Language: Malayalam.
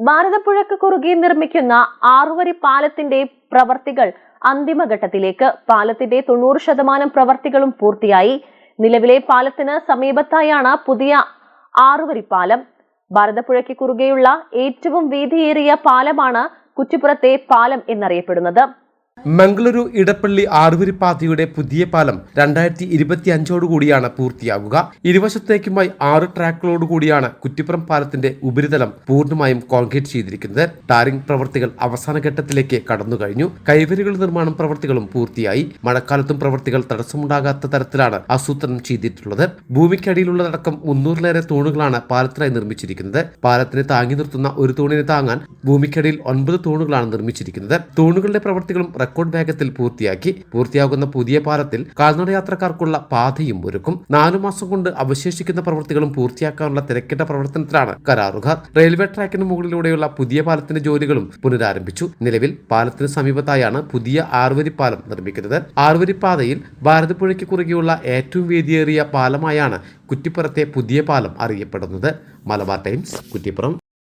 ഭാരതപ്പുഴക്ക് കുറുകെ നിർമ്മിക്കുന്ന ആറുവരി പാലത്തിന്റെ പ്രവർത്തികൾ അന്തിമഘട്ടത്തിലേക്ക് പാലത്തിന്റെ തൊണ്ണൂറ് ശതമാനം പ്രവർത്തികളും പൂർത്തിയായി. നിലവിലെ പാലത്തിന് സമീപത്തായാണ് പുതിയ ആറുവരി പാലം. ഭാരതപ്പുഴയ്ക്ക് കുറുകെയുള്ള ഏറ്റവും വീതിയേറിയ പാലമാണ് കുറ്റിപ്പുറത്തെ പാലം എന്നറിയപ്പെടുന്നത്. മംഗളൂരു ഇടപ്പള്ളി ആറുവരിപ്പാതയുടെ പുതിയ പാലം രണ്ടായിരത്തി ഇരുപത്തി അഞ്ചോടുകൂടിയാണ് പൂർത്തിയാകുക ഇരുവശത്തേക്കുമായി ആറ് ട്രാക്കുകളോടുകൂടിയാണ് കുറ്റിപ്പുറം പാലത്തിന്റെ ഉപരിതലം പൂർണമായും കോൺക്രീറ്റ് ചെയ്തിരിക്കുന്നത്. ടാറിംഗ് പ്രവർത്തികൾ അവസാന ഘട്ടത്തിലേക്ക് കടന്നു കഴിഞ്ഞു. കൈവരികൾ നിർമ്മാണം പ്രവർത്തികളും പൂർത്തിയായി. മഴക്കാലത്തും പ്രവർത്തികൾ തടസ്സമുണ്ടാകാത്ത തരത്തിലാണ് ആസൂത്രണം ചെയ്തിട്ടുള്ളത്. ഭൂമിക്കടിയിലുള്ളതടക്കം മുന്നൂറിലേറെ തൂണുകളാണ് പാലത്തിനായി നിർമ്മിച്ചിരിക്കുന്നത്. പാലത്തിനെ താങ്ങി നിർത്തുന്ന ഒരു തൂണിനെ താങ്ങാൻ ഭൂമിക്കടിയിൽ ഒൻപത് തൂണുകളാണ് നിർമ്മിച്ചിരിക്കുന്നത്. തൂണുകളുടെ പ്രവർത്തികളും റെക്കോർഡ് വേഗത്തിൽ പൂർത്തിയാക്കി പൂർത്തിയാകുന്ന പുതിയ പാലത്തിൽ കാൽനടയാത്രക്കാർക്കുള്ള പാതയും ഒരുക്കും. നാലു മാസം കൊണ്ട് അവശേഷിക്കുന്ന പ്രവൃത്തികളും പൂർത്തിയാക്കാനുള്ള തിരക്കിട്ട പ്രവർത്തനത്തിലാണ് കരാറുകാർ. റെയിൽവേ ട്രാക്കിന് മുകളിലൂടെയുള്ള പുതിയ പാലത്തിന്റെ ജോലികളും പുനരാരംഭിച്ചു. നിലവിൽ പാലത്തിന് സമീപത്തായാണ് പുതിയ ആറുവരി പാലം നിർമ്മിക്കുന്നത്. ആറുവരി പാതയിൽ ഭാരതപ്പുഴയ്ക്ക് കുറുകെയുള്ള ഏറ്റവും വേദിയേറിയ പാലമായാണ് കുറ്റിപ്പുറത്തെ പുതിയ പാലം അറിയപ്പെടുന്നത്. മലബാർ ടൈംസ് കുറ്റിപ്പുറം.